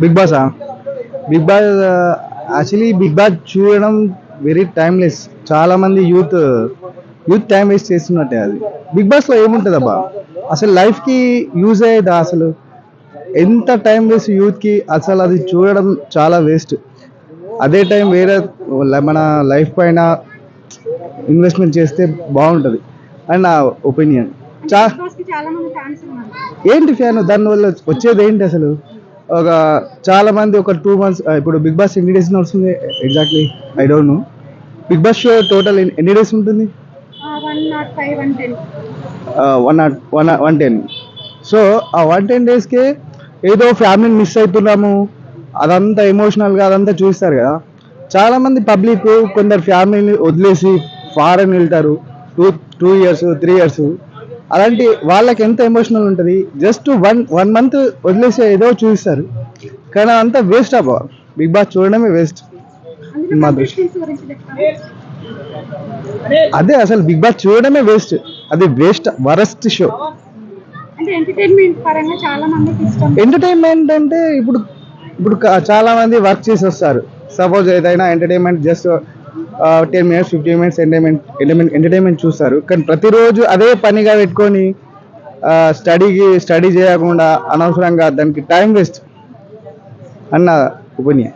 Big బాసా big boss actually big boss చూడడం very timeless చాలా మంది యూత్ యూత్ టైం వేస్ట్ చేస్తున్నట్టే అది. బిగ్ బాస్లో ఏముంటుంది అబ్బా? అసలు లైఫ్కి యూజ్ అయ్యేదా అసలు? ఎంత టైం వేస్ట్ యూత్కి అసలు అది చూడడం చాలా వేస్ట్ అదే టైం వేరే మన లైఫ్ పైన ఇన్వెస్ట్మెంట్ చేస్తే బాగుంటుంది. అని నా ఒపీనియన్ చా ఏంటి ఫ్యాన్? దానివల్ల వచ్చేది ఏంటి అసలు? ఒక చాలా మంది ఒక టూ మంత్స్ ఇప్పుడు బిగ్ బాస్ ఎన్ని డేస్ నడుస్తుంది exactly I don't know Bigg Boss show total ఎన్ని డేస్ ఉంటుంది? One not one one ten so ఆ వన్ టెన్ డేస్కి ఏదో ఫ్యామిలీని మిస్ అవుతున్నాము అదంతా ఎమోషనల్గా అదంతా చూస్తారు కదా. చాలా మంది పబ్లిక్ కొందరు ఫ్యామిలీని వదిలేసి ఫారెన్ వెళ్తారు. Two two years three years అలాంటి వాళ్ళకి ఎంత ఎమోషనల్ ఉంటుంది? జస్ట్ వన్ వన్ మంత్ వదిలేసి ఏదో చూపిస్తారు. కానీ అంతా వేస్ట్ అబ్బా బిగ్ బాస్ చూడడమే వేస్ట్ మా దృష్టి. అదే అసలు బిగ్ బాస్ చూడడమే వేస్ట్ అది వేస్ట్ వరస్ట్ షో ఎంటర్టైన్మెంట్ అంటే ఇప్పుడు ఇప్పుడు చాలా మంది వర్క్ చేసి వస్తారు. సపోజ్ ఏదైనా entertainment just ten minutes fifteen minutes entertainment entertainment entertainment చూస్తారు. కానీ ప్రతిరోజు అదే పనిగా పెట్టుకొని స్టడీకి స్టడీ చేయకుండా అనవసరంగా దానికి టైం వేస్ట్ అన్న ఒపీనియన్